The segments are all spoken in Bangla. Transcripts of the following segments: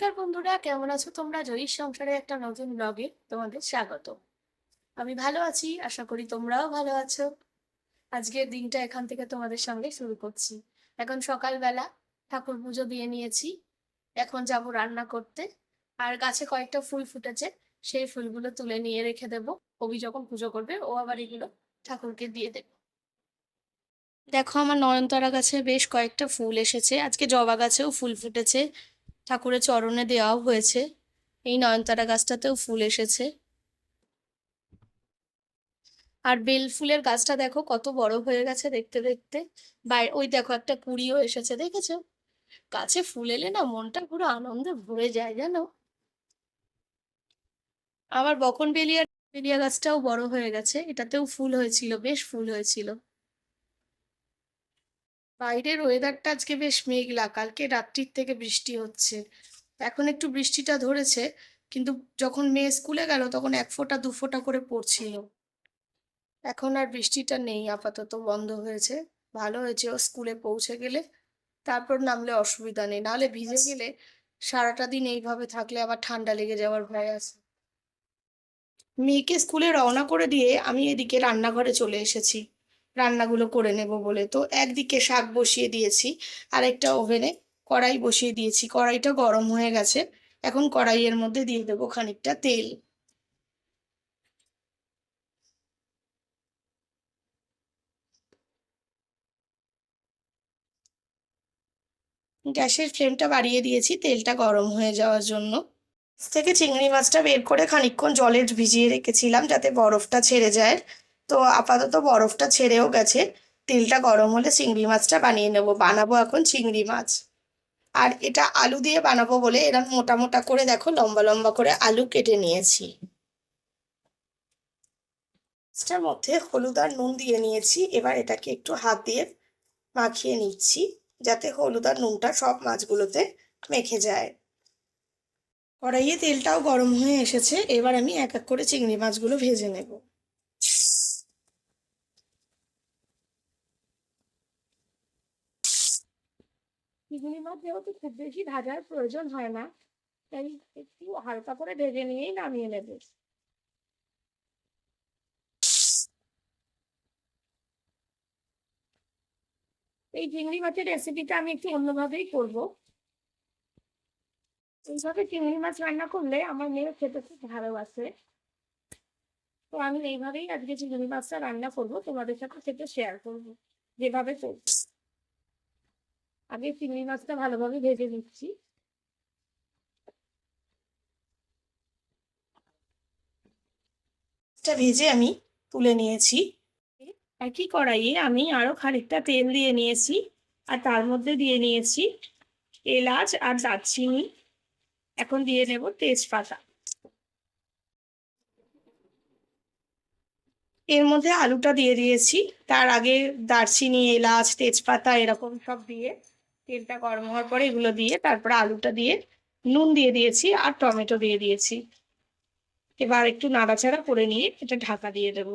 নমস্কার বন্ধুরা, কেমন আছো তোমরা? জয়ীর সংসারে একটা নতুন ব্লগে তোমাদের স্বাগত আমি ভালো আছি, আশা করি তোমরাও ভালো আছো। আজকের দিনটা এখান থেকে তোমাদের সঙ্গে শুরু করছি। এখন সকালবেলা ঠাকুর পুজো দিয়ে নিয়েছি। এখন যাব রান্না করতে। আর গাছে কয়েকটা ফুল ফুটেছে, সেই ফুলগুলো তুলে নিয়ে রেখে দেব। কবি যখন পুজো করবে, ও আবার এগুলো ঠাকুরকে দিয়ে দেবে। দেখো, আমার নয়নতারা গাছে বেশ কয়েকটা ফুল এসেছে। আজকে জবা গাছেও ফুল ফুটেছে। ঠাকুরের চরণে দেওয়াও হয়েছে। এই নয়নতারা গাছটাতেও ফুল এসেছে। আর বেল ফুলের গাছটা দেখো কত বড় হয়ে গেছে দেখতে দেখতে। বাইরে ওই দেখো একটা কুড়িও এসেছে, দেখেছ? গাছে ফুল এলে না মনটা পুরো আনন্দে ভরে যায়, জানো? আবার বকন বেলিয়া বেলিয়া গাছটাও বড় হয়ে গেছে। এটাতেও ফুল হয়েছিল, বেশ ফুল হয়েছিল। বাইরের ওয়েদারটা আজকে বেশ মেঘলা কালকে রাত্রির থেকে বৃষ্টি হচ্ছে। এখন একটু বৃষ্টিটা ধরেছে কিন্তু যখন মেয়ে স্কুলে গেল তখন এক ফোঁটা দু ফোঁটা করে পড়ছিল। এখন আর বৃষ্টিটা নেই আপাতত বন্ধ হয়েছে। ভালো হয়েছে ও স্কুলে পৌঁছে গেলে তারপর নামলে অসুবিধা নেই। নাহলে ভিজে গেলে সারাটা দিন এইভাবে থাকলে আবার ঠান্ডা লেগে যাওয়ার ভয় আছে। মেয়েকে স্কুলে রওনা করে দিয়ে আমি এদিকে রান্নাঘরে চলে এসেছি। রান্নাগুলো করে নেব বলে। তো একদিকে শাক বসিয়ে দিয়েছি আর একটা ওভেনে কড়াই বসিয়ে দিয়েছি। কড়াইটা গরম হয়ে গেছে, এখন কড়াইয়ের মধ্যে দিয়ে দেবো খানিকটা তেল। গ্যাসের ফ্লেমটা বাড়িয়ে দিয়েছি, তেলটা গরম হয়ে যাওয়ার জন্য। থেকে চিংড়ি মাছটা বের করে খানিকক্ষণ জলে ভিজিয়ে রেখেছিলাম যাতে বরফটা ছেড়ে যায়। তো আপাতত বরফটা ছেড়েও গেছে। তেলটা গরম হলে চিংড়ি মাছটা বানিয়ে নেব। বানাবো এখন চিংড়ি মাছ। আর এটা আলু দিয়ে বানাবো বলে এরকম মোটা মোটা করে দেখো, লম্বা লম্বা করে আলু কেটে নিয়েছি। মাছটার মধ্যে হলুদ আর নুন দিয়ে নিয়েছি। এবার এটাকে একটু হাত দিয়ে মাখিয়ে নিচ্ছি, যাতে হলুদ আর নুনটা সব মাছগুলোতে মেখে যায়। কড়াইয়ে তেলটাও গরম হয়ে এসেছে। এবার আমি এক এক করে চিংড়ি মাছগুলো ভেজে নেব। চিংড়ি যেহেতু খুব বেশি ভাজার প্রয়োজন হয় না, তাই একটু হালকা করে ভেজে নিয়েই নামিয়ে নেবে। এই চিংড়ি মাছের রেসিপিটা আমি একটু অন্যভাবেই করব। এইভাবে চিংড়ি মাছ রান্না করলে আমার মেয়ে খেতে খুব ভালোবাসে তো আমি এইভাবেই আজকে চিংড়ি মাছটা রান্না করব, তোমাদের সাথে সেটা শেয়ার করব, যেভাবে করব। আগে চিংড়ি মাছটা ভালোভাবে ভেজে নিচ্ছি। ভেজে আমি তুলে নিয়েছি। একই কড়াইয়ে আমি আরও খানিকটা তেল দিয়ে নিয়েছি আর তার মধ্যে দিয়ে নিয়েছি এলাচ আর দারচিনি। এখন দিয়ে নেব তেজপাতা। এর মধ্যে আলুটা দিয়ে দিয়েছি। তার আগে দারচিনি, এলাচ, তেজপাতা এরকম সব দিয়ে তেলটা গরম হওয়ার পরে এগুলো দিয়ে তারপরে আলুটা দিয়ে নুন দিয়ে দিয়েছি আর টমেটো দিয়ে দিয়েছি। এবার একটু নাড়াচাড়া করে নিয়ে এটা ঢাকা দিয়ে দেবো।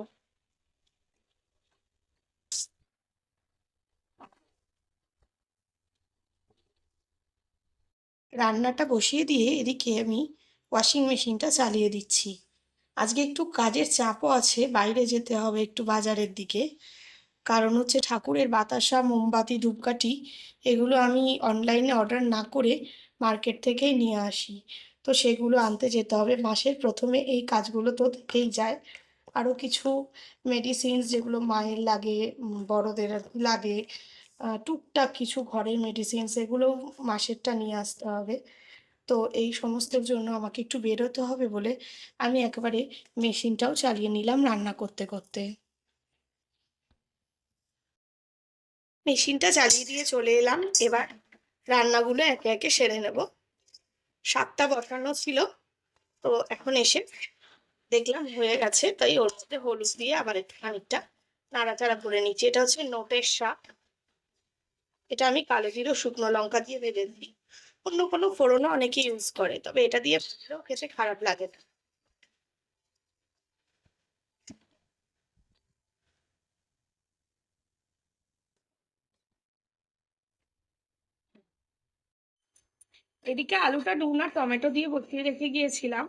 রান্নাটা বসিয়ে দিয়ে এদিকে আমি ওয়াশিং মেশিনটা চালিয়ে দিচ্ছি। আজকে একটু কাজের চাপও আছে, বাইরে যেতে হবে একটু বাজারের দিকে। কারণ হচ্ছে ঠাকুরের বাতাসা, মোমবাতি, ধূপকাঠি এগুলো আমি অনলাইনে অর্ডার না করে মার্কেট থেকেই নিয়ে আসি। তো সেগুলো আনতে যেতে হবে। মাসের প্রথমে এই কাজগুলো তো থেকেই যায়। আরও কিছু মেডিসিনস যেগুলো মায়ের লাগে বড়দের লাগে টুকটাক কিছু ঘরের মেডিসিনস সেগুলোও মাসেরটা নিয়ে আসতে হবে। তো এই সমস্তের জন্য আমাকে একটু বেরোতে হবে বলে আমি একেবারে মেশিনটাও চালিয়ে নিলাম রান্না করতে করতে। মেশিনটা চালিয়ে দিয়ে চলে এলাম। এবার রান্নাগুলো একে একে সেরে নেব। সাতটা বসানো ছিল, তো এখন এসে দেখলাম হয়ে গেছে। তাই ওর মধ্যে হলুদ দিয়ে আবার একটু খানিকটা নাড়াচাড়া করে নিচ্ছি। এটা হচ্ছে নোটের শাক। এটা আমি কালো জিরো শুকনো লঙ্কা দিয়ে ভেজে দিই। অন্য কোনো ফোড়নও অনেকে ইউজ করে, তবে এটা দিয়ে খেতে খারাপ লাগে না। এদিকে আলুটা নুন আর টমেটো দিয়ে বসিয়ে রেখে গিয়েছিলাম।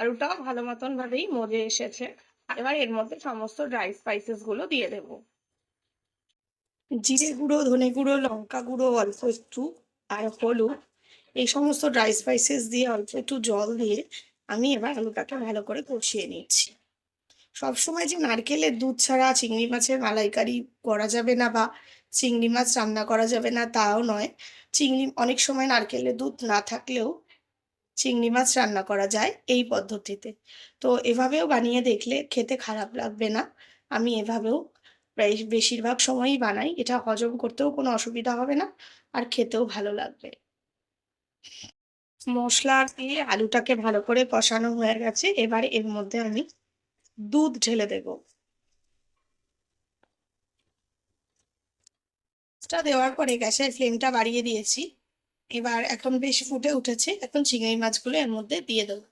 আলুটাও ভালো মতন ভাবেই মজে এসেছে। এবার এর মধ্যে সমস্ত ড্রাই স্পাইসেসগুলো দিয়ে দেব। জিরে গুঁড়ো, ধনে গুঁড়ো, লঙ্কা গুঁড়ো, অল্প একটু আর হলুদ, এই সমস্ত ড্রাই স্পাইসেস দিয়ে অল্প একটু জল দিয়ে আমি এবার আলুটাকে ভালো করে কষিয়ে নিচ্ছি। সবসময় যে নারকেলের দুধ ছাড়া, চিংড়ি মাছের মালাইকারি করা যাবে না বা চিংড়ি মাছ রান্না করা যাবে না, তাও নয়। চিংড়ি, অনেক সময় নারকেলের দুধ না থাকলেও চিংড়ি মাছ রান্না করা যায় এই পদ্ধতিতে। তো এভাবেও বানিয়ে দেখলে খেতে খারাপ লাগবে না। আমি এভাবেও প্রায় বেশিরভাগ সময়ই বানাই, এটা হজম করতেও কোনো অসুবিধা হবে না আর খেতেও ভালো লাগবে। মশলা দিয়ে আলুটাকে ভালো করে কষানো হয়ে গেছে, এবার এর মধ্যে আমি দুধ ঢেলে দেব। টা দেওয়ার পরে গ্যাসের ফ্লেমটা বাড়িয়ে দিয়েছি। এবার এখন বেশ ফুটে উঠেছে। এখন চিংড়ি মাছগুলো এর মধ্যে দিয়ে দেবো।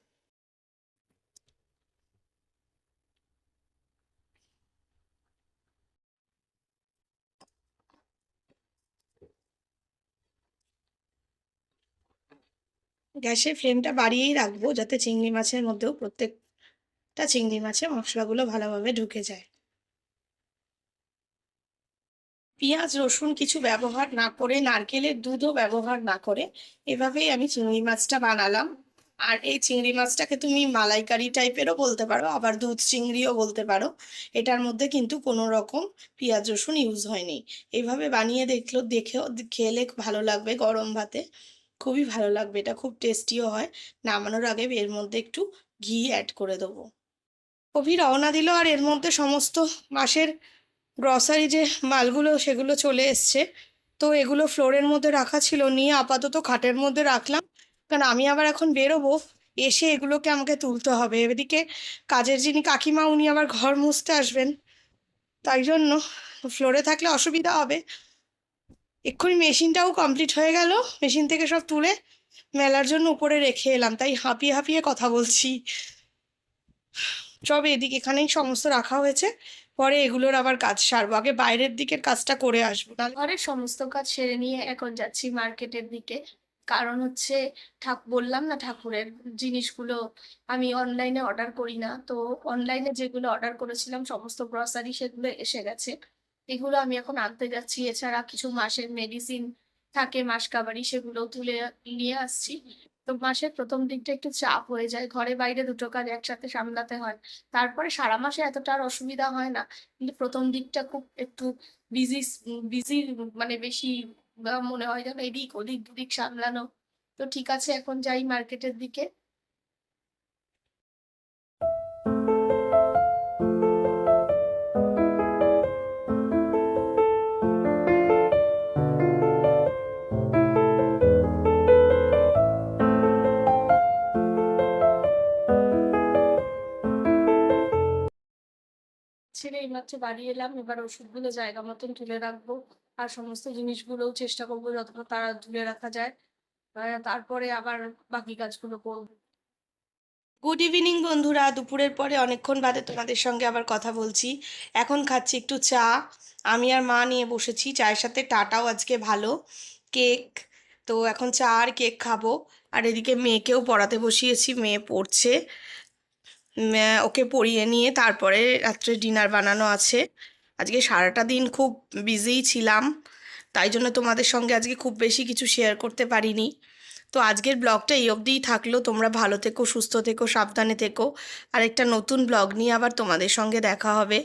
গ্যাসের ফ্লেমটা বাড়িয়েই রাখব যাতে চিংড়ি মাছের মধ্যেও প্রত্যেকটা চিংড়ি মাছে মশলাগুলো ভালোভাবে ঢুকে যায়। পেঁয়াজ, রসুন কিছু ব্যবহার না করে, নারকেলের দুধও ব্যবহার না করে, এভাবেই আমি চিংড়ি মাছটা বানালাম। আর এই চিংড়ি মাছটাকে তুমি মালাইকারি টাইপেরও বলতে পারো, আবার দুধ চিংড়িও বলতে পারো। এটার মধ্যে কিন্তু কোনো রকম পেঁয়াজ, রসুন ইউজ হয়নি। এইভাবে বানিয়ে দেখল, দেখেও খেলে ভালো লাগবে গরম ভাতে। খুবই ভালো লাগবে, এটা খুব টেস্টিও হয়। নামানোর আগে এর মধ্যে একটু ঘি অ্যাড করে দেবো। কবি রওনা দিল, আর এর মধ্যে সমস্ত মাসের গ্রসারি যে মালগুলো, সেগুলো চলে এসছে। তো এগুলো ফ্লোরের মধ্যে রাখা ছিল। নিয়ে আপাতত খাটের মধ্যে রাখলাম। কারণ আমি আবার এখন বেরোবো, এসে এগুলোকে আমাকে তুলতে হবে। এদিকে কাজের যিনি কাকিমা, উনি আবার ঘর মুছতে আসবেন। তাই জন্য ফ্লোরে থাকলে অসুবিধা হবে। এক্ষুনি মেশিনটাও কমপ্লিট হয়ে গেল। মেশিন থেকে সব তুলে মেলার জন্য উপরে রেখে এলাম। তাই হাঁপিয়ে হাঁপিয়ে কথা বলছি। সব এদিকে এখানেই সমস্ত রাখা হয়েছে। পরে এগুলোর আবার কাজ সারবো। আগে বাইরের দিকের কাজটা করে আসব ঘরের সমস্ত কাজ সেরে নিয়ে এখন যাচ্ছি মার্কেটের দিকে। কারণ হচ্ছে ঠাক, বললাম না ঠাকুরের জিনিসগুলো আমি অনলাইনে অর্ডার করি না। তো অনলাইনে যেগুলো অর্ডার করেছিলাম, সমস্ত গ্রসারি সেগুলো এসে গেছে। এগুলো আমি এখন আনতে যাচ্ছি। এছাড়া কিছু মাসের মেডিসিন থাকে, মাস কাবারি সেগুলো তুলে নিয়ে আসছি। তো মাসের প্রথম দিকটা একটু চাপ হয়ে যায়। ঘরে বাইরে দুটো কাজ একসাথে সামলাতে হয়। তারপরে সারা মাসে এতটা আর অসুবিধা হয় না। কিন্তু প্রথম দিকটা খুব একটু বিজি বিজি মানে বেশি মনে হয় যেন এদিক ওদিক, দুদিক সামলানো। তো ঠিক আছে, এখন যাই মার্কেটের দিকে। ছেড়ে এইমাত্র বাড়ি এলাম। এবার ওষুধগুলো জায়গা মতন তুলে রাখব আর সমস্ত জিনিসগুলোও চেষ্টা করব যতটা তারা তুলে রাখা যায়। তারপরে আবার বাকি কাজগুলো করব। গুড ইভিনিং বন্ধুরা, দুপুরের পরে অনেকক্ষণ বাদে তোমাদের সঙ্গে আবার কথা বলছি। এখন খাচ্ছি একটু চা। আমি আর মা নিয়ে বসেছি, চায়ের সাথে টাটাও আজকে ভালো। কেক, তো এখন চা আর কেক খাব। আর এদিকে মেয়েকেও পড়াতে বসিয়েছি, মেয়ে পড়ছে। ওকে পড়িয়ে নিয়ে তারপরে রাত্রে ডিনার বানানো আছে। আজকে সারাটা দিন খুব বিজিই ছিলাম, তাই জন্য তোমাদের সঙ্গে আজকে খুব বেশি কিছু শেয়ার করতে পারিনি। তো আজকের ব্লগটা এই অবধিই থাকল, তোমরা ভালো থেকো, সুস্থ থেকো, সাবধানে থেকো। আর একটা নতুন ব্লগ নিয়ে আবার তোমাদের সঙ্গে দেখা হবে।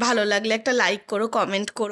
ভালো লাগলে একটা লাইক করো কমেন্ট করো।